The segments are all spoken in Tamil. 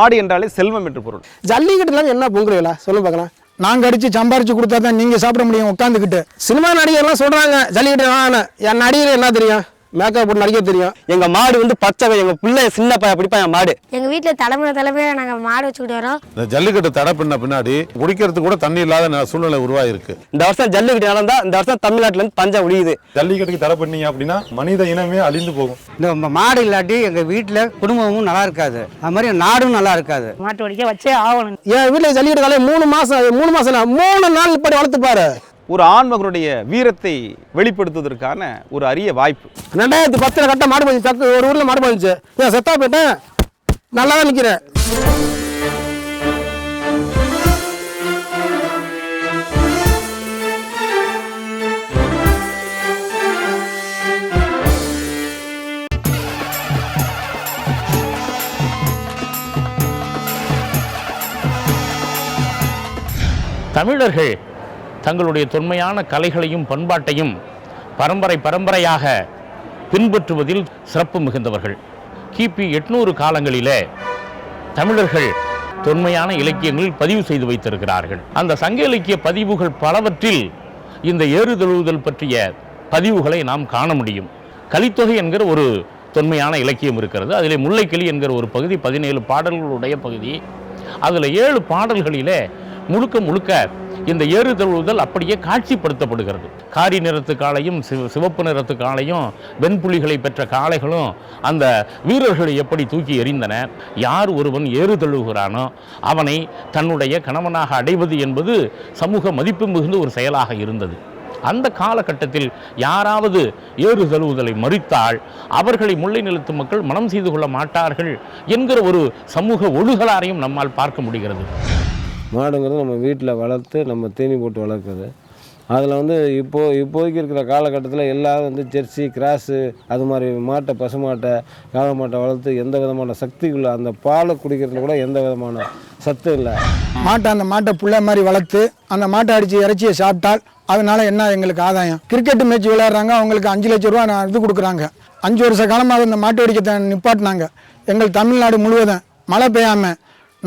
மாடு என்றாலே செல்வம் என்று பொருள். ஜல்லிக்கட்டுலாம் என்ன பொங்குறீங்களா சொல்லுங்க பார்க்கலாம். நாங்கள் அடித்து சம்பாரிச்சு கொடுத்தா தான் நீங்கள் சாப்பிட முடியும் உட்காந்துக்கிட்டு சினிமா நடிகர்லாம் சொல்கிறாங்க ஜல்லிக்கட்டு வேணாம் என் நடிகர் என்ன தெரியும்? மேக்கப் போட்டு நடிக்க தெரியும். எங்க மாடு வந்து பச்சை எங்க பிள்ளை சின்ன பையன் பிடிப்பான் என் மாடு. எங்க வீட்டில் தலைமுறை தலைமுறையாக நாங்கள் மாடு வச்சுக்கிட்டு வரோம். இந்த ஜல்லிக்கட்டு தடை பண்ண பின்னாடி குடிக்கிறதுக்கு கூட தண்ணி இல்லாத சூழ்நிலை உருவாயிருக்கு. இந்த வருஷம் ஜல்லிக்கட்டு நடந்தா இந்த வருஷம் தமிழ்நாட்டுல இருந்து பஞ்சம் ஒழியுது ஜல்லிக்கட்டுக்கு தடை பண்ணீங்க அப்படின்னா மனித இனமே அழிந்து போகும். இந்த மாடு இல்லாட்டி எங்கள் வீட்டில் குடும்பமும் நல்லா இருக்காது. அது மாதிரி நாடும் நல்லா இருக்காது. மாட்டு வடிக்க வச்சே ஆகணும். என் வீட்டில் ஜல்லிக்கட்டு காலையில் மூணு மாதம் மூணு மாதம் இல்ல, மூணு நாள் இப்படி வளர்த்து பாரு ஒரு ஆண்மகனுடைய வீரத்தை வெளிப்படுத்துவதற்கான ஒரு அரிய வாய்ப்பு. ரெண்டாயிரத்தி பத்தில் கட்ட மாடு போச்சு சக்கு ஒரு ஊரில் மாடு போச்சு ஏன் செத்தா போயிட்டேன். நல்லா தான் நிற்கிறேன் தமிழர்கள் தங்களுடைய தொன்மையான கலைகளையும் பண்பாட்டையும் பரம்பரை பரம்பரையாக பின்பற்றுவதில் சிறப்பு மிகுந்தவர்கள். கிபி எட்நூறு காலங்களிலே தமிழர்கள் தொன்மையான இலக்கியங்களில் பதிவு செய்து வைத்திருக்கிறார்கள். அந்த சங்க இலக்கிய பதிவுகள் பலவற்றில் இந்த ஏறுதழுவுதல் பற்றிய பதிவுகளை நாம் காண முடியும். கலித்தொகை என்கிற ஒரு தொன்மையான இலக்கியம் இருக்கிறது. அதில் முல்லைக்கிளி என்கிற ஒரு பகுதி பதினேழு பாடல்களுடைய பகுதி. அதில் ஏழு பாடல்களிலே முழுக்க முழுக்க இந்த ஏறு தழுவுதல் அப்படியே காட்சிப்படுத்தப்படுகிறது. காரி நிறத்து காளையும் சிவ சிவப்பு நிறத்து காளையும் வெண்புலிகளை பெற்ற காளைகளும் அந்த வீரர்களை எப்படி தூக்கி எறிந்தன? யார் ஒருவன் ஏறு தழுவுகிறானோ அவனை தன்னுடைய கணவனாக அடைவது என்பது சமூக மதிப்பு மிகுந்த ஒரு செயலாக இருந்தது. அந்த காலகட்டத்தில் யாராவது ஏறு தழுவுதலை மறித்தால் அவர்களை முல்லை நிலத்து மக்கள் மனம் செய்து கொள்ள மாட்டார்கள் என்கிற ஒரு சமூக ஒழுகலாரையும் நம்மால் பார்க்க முடிகிறது. மாடுங்கிறது நம்ம வீட்டில் வளர்த்து நம்ம தீனி போட்டு வளர்க்குறது. அதில் வந்து இப்போது இப்போதைக்கு இருக்கிற காலகட்டத்தில் எல்லோரும் வந்து ஜெர்சி கிராஸு அது மாதிரி மாட்டை பசுமாட்டை காளை மாட்டை வளர்த்து எந்த விதமான சக்திக்குள்ள அந்த பாலை குடிக்கிறதுல கூட எந்த விதமான சத்தும் இல்லை. மாட்டை அந்த மாட்டை பிள்ளை மாதிரி வளர்த்து அந்த மாட்டை அடித்து இறைச்சியை சாப்பிட்டால் அதனால என்ன எங்களுக்கு ஆதாயம்? கிரிக்கெட் மேட்ச் விளையாடுறாங்க அவங்களுக்கு அஞ்சு லட்ச ரூபா நான் இது கொடுக்குறாங்க. அஞ்சு வருஷ காலமாக இந்த மாட்டு வெடிக்கத்தை நிப்பாட்டினாங்க. எங்கள் தமிழ்நாடு முழுவதும் மழை பெய்யாமல்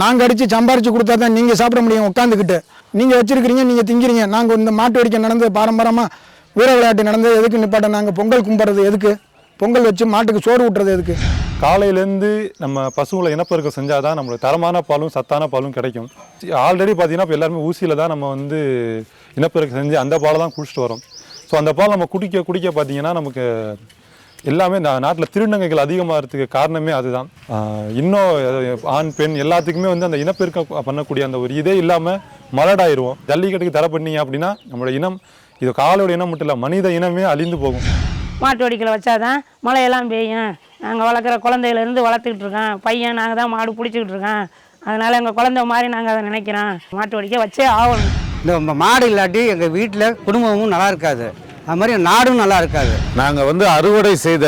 நாங்கள் அடித்து சம்பாரித்து கொடுத்தா தான் நீங்கள் சாப்பிட முடியும் உட்காந்துக்கிட்டு. நீங்கள் வச்சுருக்கிறீங்க நீங்கள் திங்கிறீங்க. நாங்கள் இந்த மாட்டு வெடிக்க நடந்து பாரம்பரியமாக வீர விளையாட்டு நடந்து எதுக்கு நிப்பாட்ட நாங்கள் பொங்கல் கும்பிட்றது எதுக்கு? பொங்கல் வச்சு மாட்டுக்கு சோறு ஊட்டுறது எதுக்கு? காலையிலேருந்து நம்ம பசுங்களை இனப்பெருக்கம் செஞ்சால் தான் நம்மளுக்கு தரமான பாலும் சத்தான பாலும் கிடைக்கும். ஆல்ரெடி பார்த்தீங்கன்னா இப்போ எல்லாருமே ஊசியில் தான் நம்ம வந்து இனப்பெருக்கம் செஞ்சு அந்த பாலை தான் குடிச்சிட்டு வரோம். ஸோ அந்த பால் நம்ம குடிக்க குடிக்க பார்த்தீங்கன்னா நமக்கு எல்லாமே இந்த நாட்டில் திருநங்கைகள் அதிகமாகிறதுக்கு காரணமே அதுதான். இன்னும் ஆண் பெண் எல்லாத்துக்குமே வந்து அந்த இனப்பெருக்கம் பண்ணக்கூடிய அந்த ஒரு இதே இல்லாமல் மலடாயிருவோம். ஜல்லிக்கட்டுக்கு தடை பண்ணீங்க அப்படின்னா நம்மளோட இனம் இது காலோட இனம் மட்டும் இல்லை மனித இனமே அழிந்து போகும். மாட்டு வடிக்கல வச்சாதான் மழையெல்லாம் பெய்யும். நாங்கள் வளர்க்குற குழந்தையிலேருந்து வளர்த்துக்கிட்டு இருக்கோம். பையன் நாங்கள் தான் மாடு பிடிச்சிக்கிட்டு இருக்கோம். அதனால் எங்கள் குழந்தை மாதிரி நாங்கள் அதை நினைக்கிறோம். மாட்டு வடிக்க வச்சே ஆகணும். இந்த மாடு இல்லாட்டி எங்கள் வீட்டில் குடும்பமும் நல்லா இருக்காது. அது மாதிரி நாடும் நல்லா இருக்காது. நாங்கள் வந்து அறுவடை செய்த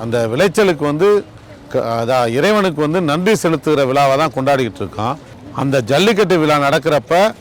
அந்த விளைச்சலுக்கு வந்து க- அதான் இறைவனுக்கு வந்து நன்றி செலுத்துகிற விழாவை தான் கொண்டாடிக்கிட்டு இருக்கோம். அந்த ஜல்லிக்கட்டு விழா நடக்கிறப்ப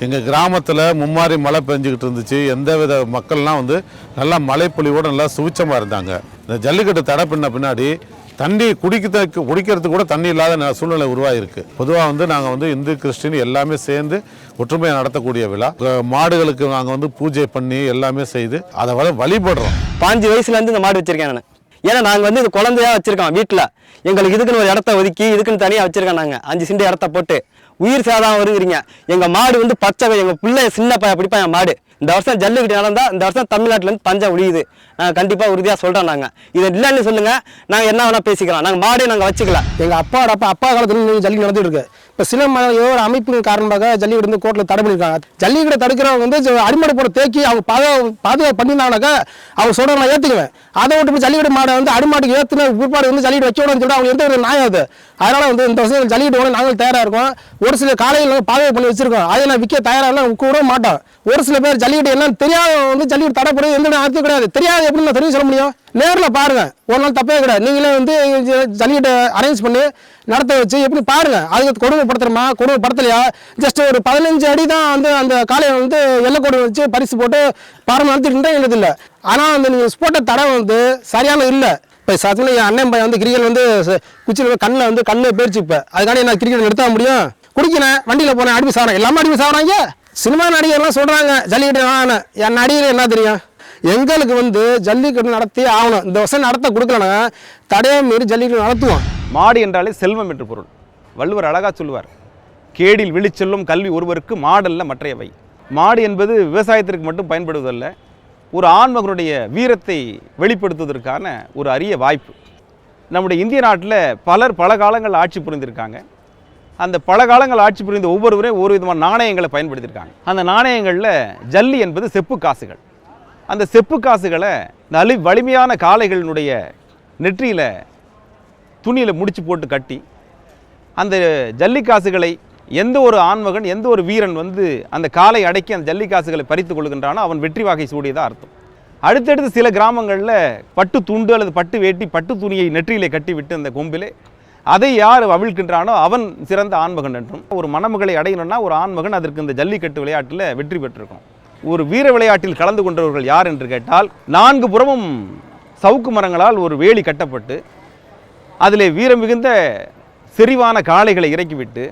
எங்கள் கிராமத்தில் மும்மாரி மழை பெஞ்சிக்கிட்டு இருந்துச்சு. எந்த வித மக்கள்லாம் வந்து நல்லா மழைப்பொழிவோடு நல்லா சுவிச்சமாக இருந்தாங்க. இந்த ஜல்லிக்கட்டு தடை பண்ண பின்னாடி தண்ணி குடிக்கிறதுக்கு குடிக்கிறதுக்கு கூட தண்ணி இல்லாத சூழ்நிலை உருவாகிருக்கு பொதுவாக வந்து நாங்கள் வந்து இந்து கிறிஸ்டின் எல்லாமே சேர்ந்து ஒற்றுமையாக நடத்தக்கூடிய விழா. மாடுகளுக்கு நாங்கள் வந்து பூஜை பண்ணி எல்லாமே செய்து அதை வர வழிபடுறோம். பாஞ்சு வயசுலேருந்து இந்த மாடு வச்சிருக்கேன் நான். ஏன்னா நாங்கள் வந்து இது குழந்தையா வச்சுருக்கோம் வீட்டில் எங்களுக்கு இதுக்குன்னு ஒரு இடத்த ஒதுக்கி இதுக்குன்னு தனியாக வச்சுருக்கோம் நாங்கள் அஞ்சு சிண்டு இடத்த போட்டு. உயிர் சேதம் வருகிறீங்க. எங்கள் மாடு வந்து பச்சை எங்கள் பிள்ளை சின்ன பையன் பிடிப்பான் என் மாடு. இந்த வருஷம் ஜல்லிக்கட்டு நடந்தால் இந்த வருஷம் தமிழ்நாட்டிலேருந்து பஞ்சம் ஒழியுது நாங்க கண்டிப்பாக உறுதியாக சொல்கிறோம் நாங்கள் இது இல்லைன்னு சொல்லுங்கள் நாங்கள் என்ன வேணால் பேசிக்கலாம். நாங்கள் மாடே நாங்கள் வச்சுக்கலாம் எங்கள் அப்பாவோட அப்பா அப்பா காலத்துல இருந்து ஜல்லி நடந்துட்டு இருக்கு. இப்போ சில ம ஒரு அமைப்பின் காரணமாக ஜல்லிக்கட்டு வந்து கோர்ட்டில் தடை பண்ணியிருக்காங்க ஜல்லிக்கட்டை தடுக்கிறவங்க வந்து அடிமடை போட தேக்கி அவங்க பாதுகா பாதுகாப்பு பண்ணியிருந்தாங்கனாக்கா அவங்க சொல்கிறாங்க நான் ஏற்றுக்குவேன் அதை விட்டு போய் ஜல்லிக்கட்டு மாடை வந்து அடிமாட்டுக்கு ஏற்றின பிற்பாடு வந்து ஜல்லிக்கட்டு வைக்கணும்னு விடணும்னு சொல்லிட்டு அவங்க எந்த ஒரு நியாயம் அது? அதனால் வந்து இந்த வருஷம் ஜல்லிக்கட்டு ஓட நாங்கள் தயாராக இருக்கோம். ஒரு சில காலையில் நாங்கள் பாதுகாப்பு பண்ணி வச்சிருக்கோம். அதை நான் விற்க தயாராக கூட மாட்டோம். ஒரு சில பேர் ஜல்லிக்கட்டு என்னன்னு தெரியாத வந்து ஜல்லிக்கட்டு தடை எந்த அர்த்தம் கிடையாது. தெரியாது எப்படி நான் தெரியும் சொல்ல முடியும்? நேரில் பாருங்கள் ஒரு நாள் தப்பே கிடையாது. நீங்களே வந்து ஜல்லிக்கட்டை அரேஞ்ச் பண்ணி நடத்த வச்சு எப்படி பாருங்கள் அதுக்கு கொடுமைப்படுத்துறமா? கொடுமைப்படுத்தலையா? ஜஸ்ட் ஒரு பதினஞ்சு அடி தான் வந்து அந்த காளையை வந்து எல்லைக்கோடு வச்சு பரிசு போட்டு பாரம் நடத்திட்டு எங்களுக்கு இல்லை. ஆனால் வந்து நீங்கள் ஸ்போர்ட்டை தடை வந்து சரியான இல்லை. இப்போ சத்துல என் அண்ணன் பையன் வந்து கிரிக்கெட் வந்து குச்சியில் கண்ணில் வந்து கண்ணில் போயிடுச்சு இப்போ. அதுக்காண்டி நான் கிரிக்கெட் நிறுத்த முடியும்? குடிக்கிறேன் வண்டியில் போனேன் அடிப்பு சாப்பிட்றேன் எல்லாமே அடிப்பு சாப்பிட்றாங்க சினிமா நடிகர்லாம் சொல்கிறாங்க ஜல்லிக்கட்டு வேணான்னு என் நடிகர் என்ன தெரியும்? எங்களுக்கு வந்து ஜல்லிக்கட்டு நடத்தி ஆகணும். இந்த வருஷம் நடத்த கொடுக்கலன்னா தடையை மீறி ஜல்லிக்கட்டு நடத்துவோம். மாடு என்றாலே செல்வம் என்று பொருள். வள்ளுவர் அழகாக சொல்லுவார் கேடில் விழிச்செல்லும் கல்வி ஒருவருக்கு மாடல்ல மற்றையவை. மாடு என்பது விவசாயத்திற்கு மட்டும் பயன்படுவதல்ல ஒரு ஆண்மகனுடைய வீரத்தை வெளிப்படுத்துவதற்கான ஒரு அரிய வாய்ப்பு. நம்முடைய இந்திய நாட்டில் பலர் பல காலங்கள் ஆட்சி புரிந்திருக்காங்க. அந்த பல காலங்கள் ஆட்சி புரிந்த ஒவ்வொருவரையும் ஒரு விதமான நாணயங்களை பயன்படுத்தியிருக்காங்க. அந்த நாணயங்களில் ஜல்லி என்பது செப்பு காசுகள். அந்த செப்பு காசுகளை நலி வலிமையான காளைகளினுடைய நெற்றியில் துணியில் முடிச்சு போட்டு கட்டி அந்த ஜல்லி காசுகளை எந்த ஒரு ஆண்மகன் எந்த ஒரு வீரன் வந்து அந்த காலை அடக்கி அந்த ஜல்லிக்காசுகளை பறித்து கொள்கின்றானோ அவன் வெற்றி வாகை சூடியதாக அர்த்தம். அடுத்தடுத்து சில கிராமங்களில் பட்டு துண்டு அல்லது பட்டு வேட்டி பட்டு துணியை நெற்றியிலே கட்டி விட்டு அந்த கொம்பிலே அதை யார் அவிழ்க்கின்றானோ அவன் சிறந்த ஆண்மகன் என்றும் ஒரு மணமகளை அடையணும்னா ஒரு ஆண்மகன் அதற்கு இந்த ஜல்லிக்கட்டு விளையாட்டில் வெற்றி பெற்றிருக்கும். ஒரு வீர விளையாட்டில் கலந்து கொண்டவர்கள் யார் என்று கேட்டால் நான்கு புறமும் சவுக்கு மரங்களால் ஒரு வேலி கட்டப்பட்டு அதிலே வீரம் மிகுந்த செறிவான காளைகளை இறக்கிவிட்டு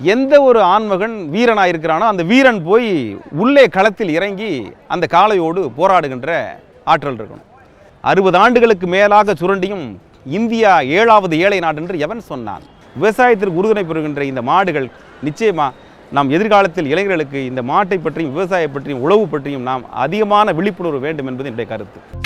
எந்த ஒரு ஆண்மகன் வீரனாக இருக்கிறானோ அந்த வீரன் போய் உள்ளே களத்தில் இறங்கி அந்த காளையோடு போராடுகின்ற ஆற்றல் இருக்கணும். அறுபது ஆண்டுகளுக்கு மேலாக சுரண்டியும் இந்தியா ஏழாவது ஏழை நாடு என்று எவன் சொன்னான்? விவசாயத்திற்கு உறுதுணை பெறுகின்ற இந்த மாடுகள் நிச்சயமா நாம் எதிர்காலத்தில் இளைஞர்களுக்கு இந்த மாட்டை பற்றியும் விவசாயம் பற்றியும் உழவு பற்றியும் நாம் அதிகமான விழிப்புணர்வு வேண்டும் என்பது என்னுடைய கருத்து.